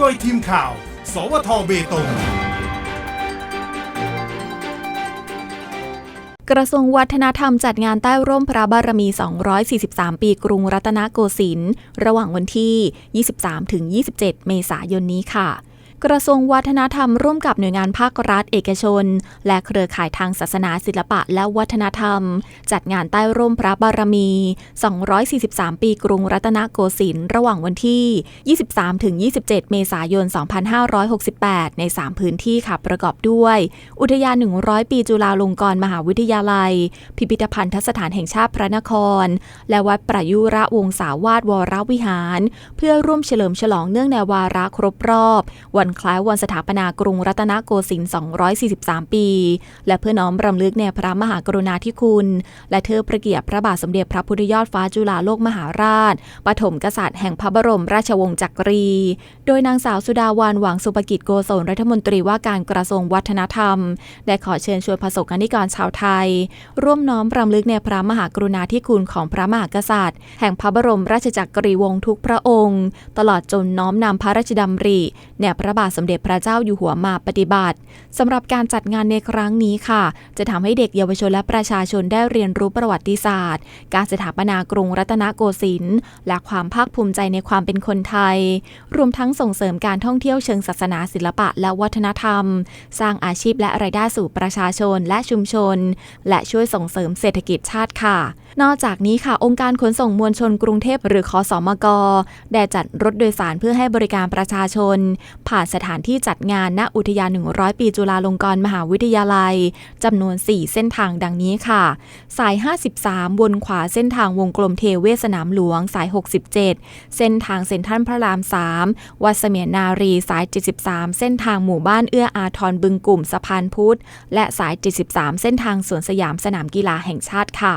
โดยทีมข่าว สวทเบตง กระทรวงวัฒนธรรมจัดงานใต้ร่มพระบารมี 243 ปีกรุงรัตนโกสินทร์ ระหว่างวันที่ 23-27 เมษายนนี้ค่ะ กระทรวงวัฒนธรรมร่วมกับหน่วยงานภาครัฐเอกชน และเครือข่ายทางศาสนาศิลปะและวัฒนธรรม จัดงานใต้ร่มพระบารมี 243 ปีกรุงรัตนโกสินทร์ระหว่างวันที่ 23-27 เมษายน 2568 ใน 3 พื้นที่ค่ะประกอบด้วย อุทยาน 100 ปีจุฬาลงกรณ์มหาวิทยาลัย พิพิธภัณฑสถานแห่งชาติพระนคร และวัดประยุระวงศาวาสวรวิหาร เพื่อร่วมเฉลิมฉลองเนื่องในวาระครบรอบ วันคล้ายวันสถาปนากรุงรัตนโกสินทร์ 243 ปี และเพื่อน้อมรำลึกในพระมหากรุณาธิคุณ และเทิดพระเกียรติพระบาทสมเด็จพระพุทธยอดฟ้าจุฬาโลกมหาราช ปฐมกษัตริย์แห่งพระบรมราชวงศ์จักรี โดยนางสาวสุดาวันหวังสุภกิจโกศลรัฐมนตรีว่าการกระทรวงวัฒนธรรม ได้ขอเชิญชวนประสบกนิกรชาวไทย ร่วมน้อมรำลึกในพระมหากรุณาธิคุณของพระมหากษัตริย์ แห่งพระบรมราชจักรีวงศ์ทุกพระองค์ ตลอดจนน้อมนำพระราชดำริแด่พระบาทสมเด็จพระเจ้าอยู่หัวมาปฏิบัติสำหรับการจัดงานในครั้งนี้ค่ะ จะทำให้เด็กเยาวชนและประชาชนได้เรียนรู้ประวัติศาสตร์ การสถาปนากรุงรัตนโกสินทร์และความภาคภูมิใจในความเป็นคนไทย รวมทั้งส่งเสริมการท่องเที่ยวเชิงศาสนาศิลปะและวัฒนธรรม สร้างอาชีพและรายได้สู่ประชาชนและชุมชน และช่วยส่งเสริมเศรษฐกิจชาติค่ะ นอกจากนี้ค่ะ องค์การขนส่งมวลชนกรุงเทพหรือคอสอมกได้จัดรถโดยสารเพื่อให้บริการประชาชน ผ่านสถานที่จัดงานณอุทยาน 100 ปีจุฬาลงกรณ์มหาวิทยาลัยจำนวน 4 เส้นทางดังนี้ค่ะ สาย 53บนขวาเส้นทางวงกลมเทเวศสนามหลวงสาย 67 เส้นทางเซ็นทรัลพระราม 3 วัดเสมียนนารีสาย 73 เส้นทางหมู่บ้านเอื้ออาทรบึงกลุ่มสะพานพุทธ และสาย 73 เส้นทางสวนสยามสนามกีฬาแห่งชาติค่ะ